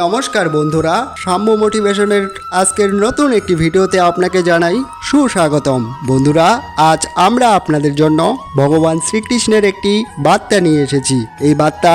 নমস্কার বন্ধুরা, সাম্য মোটিভেশনের আজকের নতুন একটি ভিডিওতে আপনাকে জানাই সুস্বাগতম। বন্ধুরা, আজ আমরা আপনাদের জন্য ভগবান শ্রীকৃষ্ণের একটি বার্তা নিয়ে এসেছি। এই বার্তা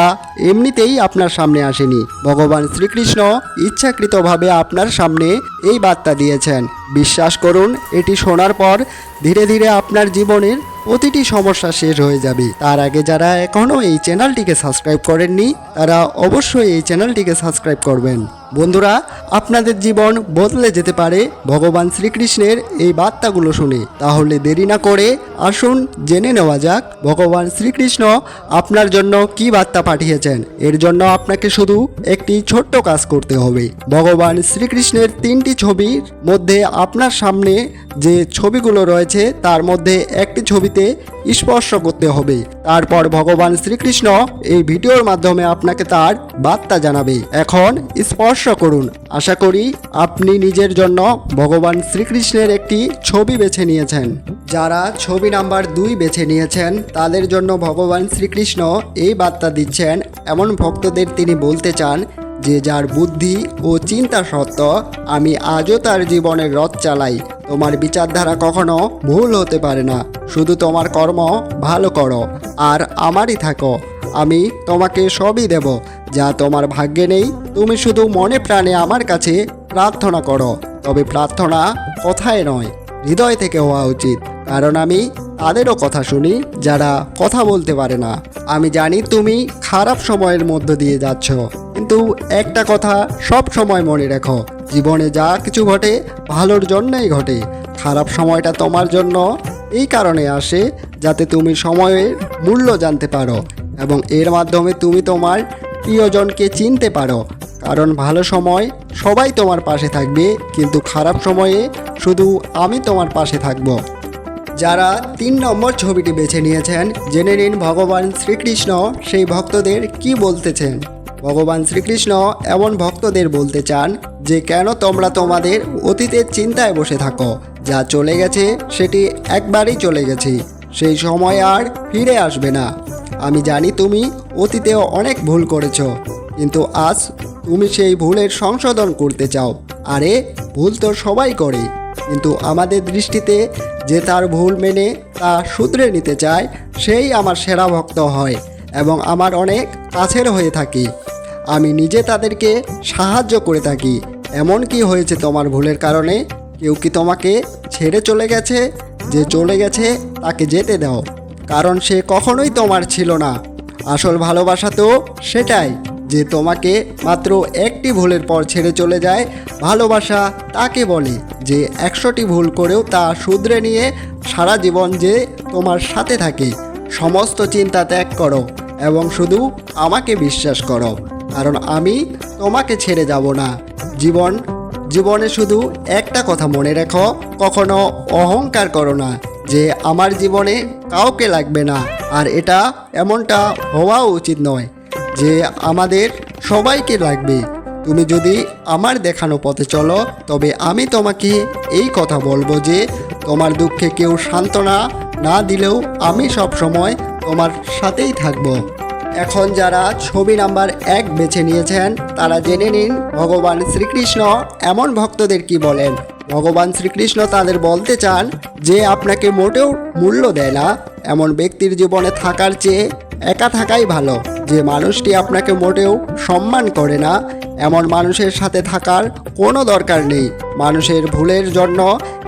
এমনিতেই আপনার সামনে আসেনি। ভগবান শ্রীকৃষ্ণ ইচ্ছাকৃতভাবে আপনার সামনে এই বার্তা দিয়েছেন। বিশ্বাস করুন, এটি শোনার পর ধীরে ধীরে আপনার জীবনের প্রতিটি সমস্যা শেষ হয়ে যাবে। তার আগে যারা এখনও এই চ্যানেলটিকে সাবস্ক্রাইব করেননি, তারা অবশ্যই এই চ্যানেলটিকে সাবস্ক্রাইব করবেন। বন্ধুরা, আপনাদের জীবন বদলে যেতে পারে ভগবান শ্রীকৃষ্ণের এই বার্তাগুলো শুনে। তাহলে দেরি না করে আসুন, জেনে নেওয়া যাক ভগবান শ্রীকৃষ্ণ আপনার জন্য কি বার্তা পাঠিয়েছেন। এর জন্য আপনাকে শুধু একটি ছোট্ট কাজ করতে হবে। ভগবান শ্রীকৃষ্ণের তিনটি ছবির মধ্যে আপনার সামনে যে ছবিগুলো রয়েছে, তার মধ্যে একটি ছবিতে স্পর্শ করতে হবে। তারপর ভগবান শ্রীকৃষ্ণ এই ভিডিওর মাধ্যমে আপনাকে তার বার্তা জানাবে। এখন স্পর্শ করুন। আশা করি আপনি নিজের জন্য ভগবান শ্রীকৃষ্ণের একটি ছবি বেছে নিয়েছেন। যারা ছবি নাম্বার দুই বেছে নিয়েছেন, তাদের জন্য ভগবান শ্রীকৃষ্ণ এই বার্তা দিচ্ছেন। এমন ভক্তদের তিনি বলতে চান, যে যার বুদ্ধি ও চিন্তা সত্য আমি আজও তার জীবনের রথ চালাই। তোমার বিচারধারা কখনো ভুল হতে পারে না। শুধু তোমার কর্ম ভালো করো, আর আমারই থাকো। আমি তোমাকে সবই দেব, যা তোমার ভাগ্যে নেই। তুমি শুধু মনে প্রাণে আমার কাছে প্রার্থনা করো, তবে প্রার্থনা কথায় নয়, হৃদয় থেকে হওয়া উচিত। কারণ আমি তাদেরও কথা শুনি, যারা কথা বলতে পারে না। আমি জানি তুমি খারাপ সময়ের মধ্য দিয়ে যাচ্ছ। কিন্তু একটা কথা সব সময় মনে রেখো, জীবনে যা কিছু ঘটে, ভালোর জন্যই ঘটে। খারাপ সময়টা তোমার জন্য। এই কারণে আসে, যাতে তুমি সময়ের মূল্য জানতে পারো এবং এর মাধ্যমে তুমি তোমার প্রিয়জনকে চিনতে পারো। কারণ ভালো সময় সবাই তোমার পাশে থাকবে, কিন্তু খারাপ সময়ে শুধু আমি তোমার পাশে থাকব। যারা তিন নম্বর ছবিটি বেছে নিয়েছেন, জেনে নিন ভগবান শ্রীকৃষ্ণ সেই ভক্তদের কি বলতেছেন। ভগবান শ্রীকৃষ্ণ এমন ভক্তদের বলতে চান যে কেন তোমরা তোমাদের অতীতের চিন্তায় বসে থাকো, যা চলে গেছে সেটি একবারই চলে গেছে, সেই সময় আর ফিরে আসবে না। আমি জানি তুমি অতীতেও অনেক ভুল করেছ, কিন্তু আজ তুমি সেই ভুলের সংশোধন করতে চাও। আরে, ভুল তো সবাই করে, কিন্তু আমাদের দৃষ্টিতে যে তার ভুল মেনে তা শুধরে নিতে চায়, সেই আমার সেরা ভক্ত হয় এবং আমার অনেক কাছের হয়ে থাকি। আমি নিজে তাদেরকে সাহায্য করে থাকি। এমন কি হয়েছে তোমার ভুলের কারণে? কেউ কি তোমাকে ছেড়ে চলে গেছে? যে চলে গেছে, তাকে যেতে দাও। কারণ সে কখনোই তোমার ছিল না। আসল ভালোবাসা তো সেটাই, যে তোমাকে মাত্র একটি ভুলের পর ছেড়ে চলে যায়, ভালোবাসা তাকে বলে, যে একশোটি ভুল করেও তা শুধরে নিয়ে সারা জীবন যে তোমার সাথে থাকে। সমস্ত চিন্তা ত্যাগ করো এবং শুধু আমাকে বিশ্বাস করো। কারণ আমি তোমাকে ছেড়ে যাব না। জীবন, জীবনে শুধু একটা কথা মনে রেখো, কখনো অহংকার করো না যে আমার জীবনে কাউকে লাগবে না। আর এটা এমনটা হওয়া উচিত নয় যে আমাদের সবাইকে লাগবে। তুমি যদি আমার দেখানো পথে চলো, তবে আমি তোমাকে এই কথা বলব যে তোমার দুঃখে কেউ সান্ত্বনা না দিলেও আমি সব সময় তোমার সাথেই থাকব। এখন যারা ছবি নাম্বার এক বেছে নিয়েছেন, তারা জেনে নিন ভগবান শ্রীকৃষ্ণ এমন ভক্তদের কি বলেন। ভগবান শ্রীকৃষ্ণ তাদের বলতে চান যে, আপনাকে মোটেও মূল্য দেয় না। এমন ব্যক্তির জীবনে থাকার চেয়ে একা থাকাই ভালো। যে মানুষটি আপনাকে মোটেও সম্মান করে না, এমন মানুষের সাথে থাকার কোনো দরকার নেই। মানুষের ভুলের জন্য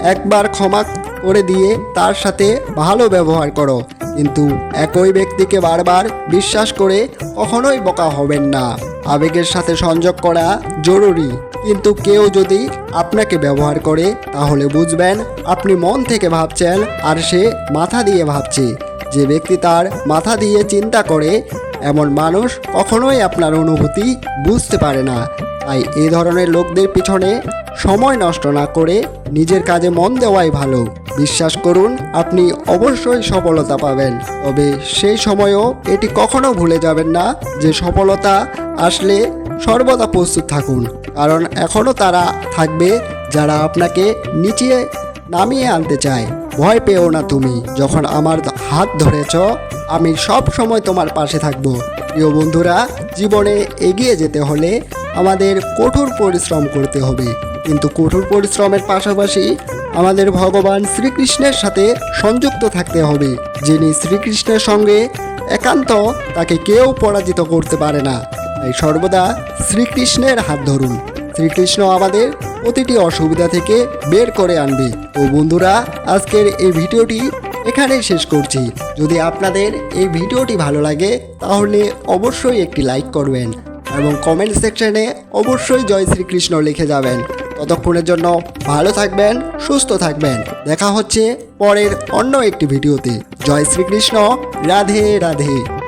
একবার ক্ষমা করে দিয়ে তার সাথে ভালো ব্যবহার করো। কিন্তু একই ব্যক্তিকে বারবার বিশ্বাস করে কখনোই বোকা হবেন না। আবেগের সাথে সংযোগ করা জরুরি। কিন্তু কেউ যদি আপনাকে ব্যবহার করে, তাহলে বুঝবেন আপনি মন থেকে ভাবছেন, আর সে মাথা দিয়ে ভাবছে। যে ব্যক্তি তার মাথা দিয়ে চিন্তা করে, এমন মানুষ কখনোই আপনার অনুভূতি বুঝতে পারে না। তাই এই ধরনের লোকদের পিছনে সময় নষ্ট না করে নিজের কাজে মন দেওয়াই ভালো। বিশ্বাস করুন, আপনি অবশ্যই সফলতা পাবেন। তবে সেই সময়ও এটি কখনো ভুলে যাবেন না যে সফলতা আসলে সর্বদা প্রস্তুত থাকুন। কারণ এখনও তারা থাকবে যারা আপনাকে নিচে নামিয়ে আনতে চায়। ভয় পেও না তুমি, যখন আমার হাত ধরেছ, আমি সব সময় তোমার পাশে থাকব। প্রিয় বন্ধুরা, জীবনে এগিয়ে যেতে হলে আমাদের কঠোর পরিশ্রম করতে হবে। কিন্তু কঠোর পরিশ্রমের পাশাপাশি আমাদের ভগবান শ্রীকৃষ্ণের সাথে সংযুক্ত থাকতে হবে, যিনি শ্রীকৃষ্ণের সঙ্গে একান্ত তাকে কেউ পরাজিত করতে পারে না। তাই সর্বদা শ্রীকৃষ্ণের হাত ধরুন। শ্রীকৃষ্ণ আমাদের প্রতিটি অসুবিধা থেকে বের করে আনবে। তো বন্ধুরা, আজকের এই ভিডিওটি এখানেই শেষ করছি। যদি আপনাদের এই ভিডিওটি ভালো লাগে, তাহলে অবশ্যই একটি লাইক করবেন। এবং কমেন্ট সেকশনে অবশ্যই জয় শ্রীকৃষ্ণ লিখে যাবেন। ততক্ষণের জন্য ভালো থাকবেন, সুস্থ থাকবেন। দেখা হচ্ছে পরের অন্য একটি ভিডিওতে। জয় শ্রীকৃষ্ণ, রাধে রাধে।